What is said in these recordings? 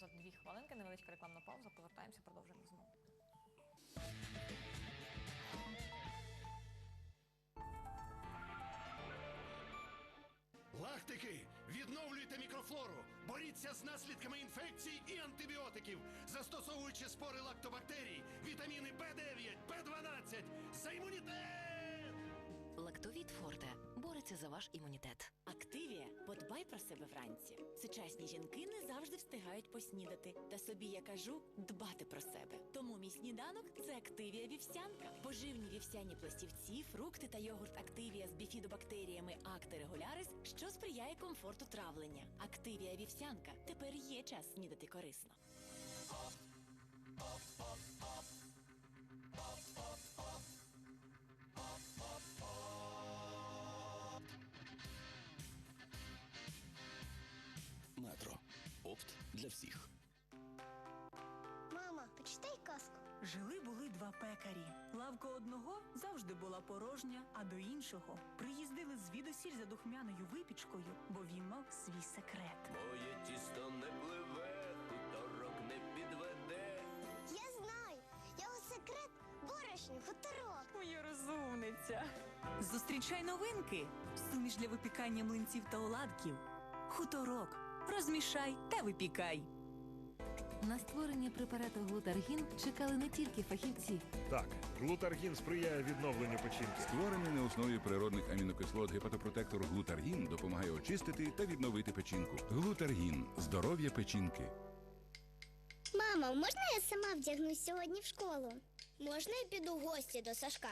за дві хвилинки, невеличка рекламна пауза. Повертаємося, продовжуємо знову. Лактики, відновлюйте мікрофлору, боріться з наслідками інфекцій і антибіотиків, застосовуючи спори лактобактерій, вітаміни Б9, Б12 за імунітет! Лактовіт Форте бореться за ваш імунітет. Подбай про себе вранці. Сучасні жінки не завжди встигають поснідати. Та собі я кажу дбати про себе. Тому мій сніданок це активія вівсянка. Поживні вівсяні пластівці, фрукти та йогурт активія з біфідобактеріями Акти регулярис, що сприяє комфорту травлення. Активія вівсянка. Тепер є час снідати корисно. Метро. Для всіх. Мама, почитай казку. Жили були два пекарі. Лавка одного завжди була порожня, а до іншого приїздили звідусіль за духмяною випічкою, бо він мав свій секрет. Моє тісто не пливе, хуторок не підведе. Я знаю, його секрет борошні хуторок. Моя розумниця. Зустрічай новинки. Суміш для випікання млинців та оладків. Хуторок. Розмішай та випікай. На створення препарату глутаргін чекали не тільки фахівці. Так, глутаргін сприяє відновленню печінки. Створений на основі природних амінокислот гепатопротектор глутаргін допомагає очистити та відновити печінку. Глутаргін здоров'я печінки. Мамо, можна я сама вдягнусь сьогодні в школу? Можна я піду в гості до Сашка?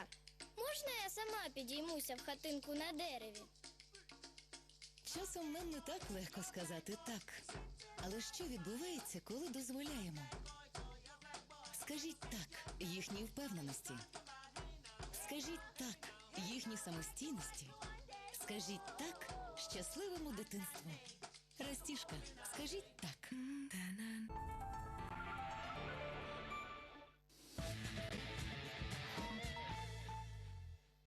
Можна я сама підіймуся в хатинку на дереві? Часом нам не так легко сказати так. Але що відбувається, коли дозволяємо? Скажіть так їхній впевненості. Скажіть так їхній самостійності. Скажіть так щасливому дитинству. Так.